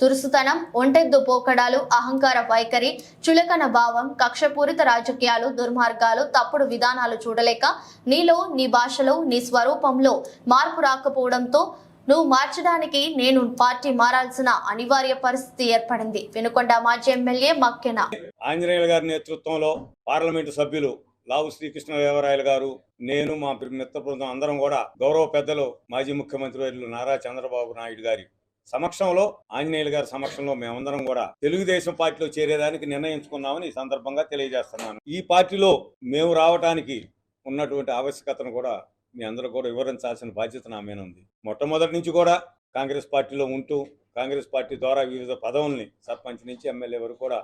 దురుసుతనం ఒంటెద్దు పోకడాలు అహంకార వైఖరి చులకన భావం కక్షపూరిత రాజకీయాలు దుర్మార్గాలు తప్పుడు విధానాలు చూడలేక నీలో నీ భాషలో నీ స్వరూపంలో మార్పు రాకపోవడంతో నువ్వు మార్చడానికి నేను పార్టీ మారాల్సిన అనివార్య పరిస్థితి ఏర్పడింది. వెనుకొండ మాజీ ఎమ్మెల్యే మక్కెన. ఆంజనేయుల గారి నేతృత్వంలో పార్లమెంటు సభ్యులు లావు శ్రీకృష్ణదేవరాయలు గారు నేను మా మిత్ర బృందం అందరం కూడా గౌరవ పెద్దలు మాజీ ముఖ్యమంత్రి నారా చంద్రబాబు నాయుడు గారి సమక్షంలో ఆంజనేయుల గారి సమక్షంలో మేమందరం కూడా తెలుగుదేశం పార్టీలో చేరేదానికి నిర్ణయించుకున్నామని ఈ సందర్భంగా తెలియజేస్తున్నాను. ఈ పార్టీలో మేము రావటానికి ఉన్నటువంటి ఆవశ్యకతను కూడా మీ అందరూ కూడా వివరించాల్సిన బాధ్యత నా మీద ఉంది. మొట్టమొదటి నుంచి కూడా కాంగ్రెస్ పార్టీలో ఉంటూ కాంగ్రెస్ పార్టీ ద్వారా వివిధ పదవుల్ని సర్పంచ్ నుంచి ఎమ్మెల్యే వరకు కూడా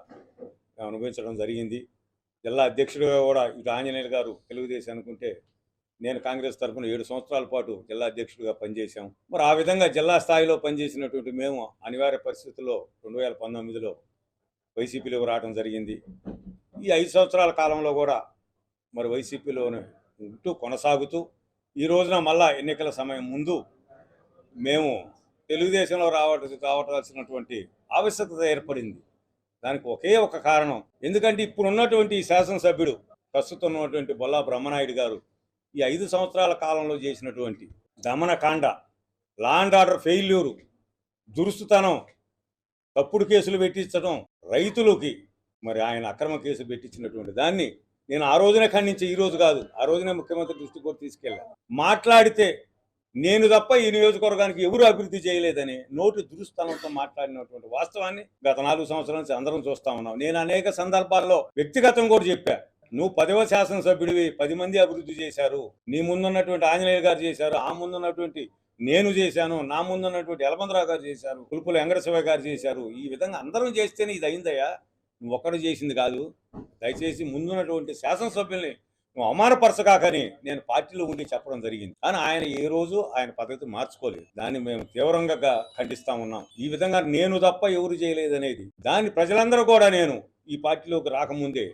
అనుభవించడం జరిగింది. జిల్లా అధ్యక్షుడిగా కూడా ఇటు ఆంజనేయులు గారు తెలుగుదేశం అనుకుంటే నేను కాంగ్రెస్ తరఫున ఏడు సంవత్సరాల పాటు జిల్లా అధ్యక్షుడిగా పనిచేశాం. మరి ఆ విధంగా జిల్లా స్థాయిలో పనిచేసినటువంటి మేము అనివార్య పరిస్థితుల్లో రెండు వేల పంతొమ్మిదిలో వైసీపీలోకి రావడం జరిగింది. ఈ ఐదు సంవత్సరాల కాలంలో కూడా మరి వైసీపీలోనే ఉంటూ కొనసాగుతూ ఈ రోజున మళ్ళా ఎన్నికల సమయం ముందు మేము తెలుగుదేశంలో రావట కావటాల్సినటువంటి ఆవశ్యకత ఏర్పడింది. దానికి ఒకే ఒక కారణం. ఎందుకంటే ఇప్పుడున్నటువంటి ఈ శాసనసభ్యుడు ప్రస్తుతం ఉన్నటువంటి బొల్లా బ్రహ్మనాయుడు గారు ఈ ఐదు సంవత్సరాల కాలంలో చేసినటువంటి దమనకాండ లాండ్ ఆర్డర్ ఫెయిల్యూరు దురుస్తుతనం తప్పుడు కేసులు పెట్టించడం రైతులకి మరి ఆయన అక్రమ కేసు పెట్టించినటువంటి దాన్ని నేను ఆ రోజునే ఖండించి ఈ రోజు కాదు ఆ రోజునే ముఖ్యమంత్రి దృష్టి కూడా తీసుకెళ్ళా. మాట్లాడితే నేను తప్ప ఈ నియోజకవర్గానికి ఎవరు అభివృద్ధి చేయలేదని నోటి దురుస్థానంతో మాట్లాడినటువంటి వాస్తవాన్ని గత నాలుగు సంవత్సరాల నుంచి అందరం చూస్తా ఉన్నాం. నేను అనేక సందర్భాల్లో వ్యక్తిగతం కూడా చెప్పా. నువ్వు పదవ శాసనసభ్యుడివి పది మంది అభివృద్ధి చేశారు నీ ముందున్నటువంటి ఆంజనేయ గారు చేశారు ఆ ముందున్నటువంటి నేను చేశాను నా ముందున్నటువంటి యలమందరావు గారు చేశారు కులుపుల వెంకటశివ గారు చేశారు. ఈ విధంగా అందరం చేస్తేనే ఇది అయిందయ్యా. నువ్వు ఒక్కడు చేసింది కాదు. దయచేసి ముందున్నటువంటి శాసనసభ్యుల్ని నువ్వు అవమానపరచగాకని నేను పార్టీలో ఉండి చెప్పడం జరిగింది. కానీ ఆయన ఏ రోజు ఆయన పద్ధతి మార్చుకోలేదు. దాన్ని మేము తీవ్రంగా ఖండిస్తా ఉన్నాం. ఈ విధంగా నేను తప్ప ఎవరు చేయలేదనేది. దాన్ని ప్రజలందరూ కూడా నేను ఈ పార్టీలోకి రాకముందే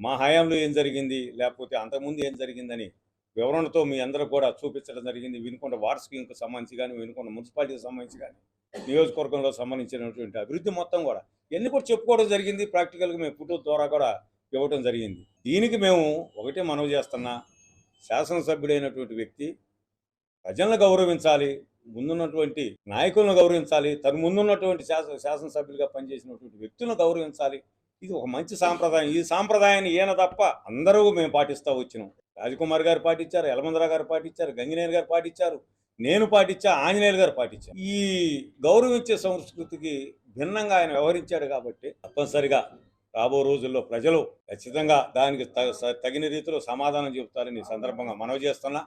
మా హయాంలో ఏం జరిగింది? లేకపోతే అంతకుముందు ఏం జరిగిందని వివరణతో మీ అందరూ కూడా చూపించడం జరిగింది. వినుకొండ వాటర్ స్కీమ్కి సంబంధించి కానీ వినుకొండ మున్సిపాలిటీకి సంబంధించి కానీ నియోజకవర్గంలో సంబంధించినటువంటి అభివృద్ధి మొత్తం కూడా ఎన్ని కూడా చెప్పుకోవడం జరిగింది. ప్రాక్టికల్గా మేము ఫోటో ద్వారా కూడా ఇవ్వడం జరిగింది. దీనికి మేము ఒకటే మనవి చేస్తున్నా శాసనసభ్యుడైనటువంటి వ్యక్తి ప్రజలను గౌరవించాలి ముందున్నటువంటి నాయకులను గౌరవించాలి తన ముందున్నటువంటి శాసన శాసనసభ్యులుగా పనిచేసినటువంటి వ్యక్తులను గౌరవించాలి ఇది ఒక మంచి సాంప్రదాయం. ఈ సాంప్రదాయాన్ని ఈయన తప్ప అందరూ మేము పాటిస్తూ వచ్చినాం. రాజకుమార్ గారు పాటించారు యలమందరా గారు పాటించారు గంగినేని గారు పాటించారు నేను పాటించా ఆంజనేయులు గారు పాటించారు ఈ గౌరవించే సంస్కృతికి భిన్నంగా ఆయన వ్యవహరించాడు కాబట్టి తప్పనిసరిగా రాబో రోజుల్లో ప్రజలు ఖచ్చితంగా దానికి తగిన రీతిలో సమాధానం చెబుతారని సందర్భంగా మనవి చేస్తున్నా.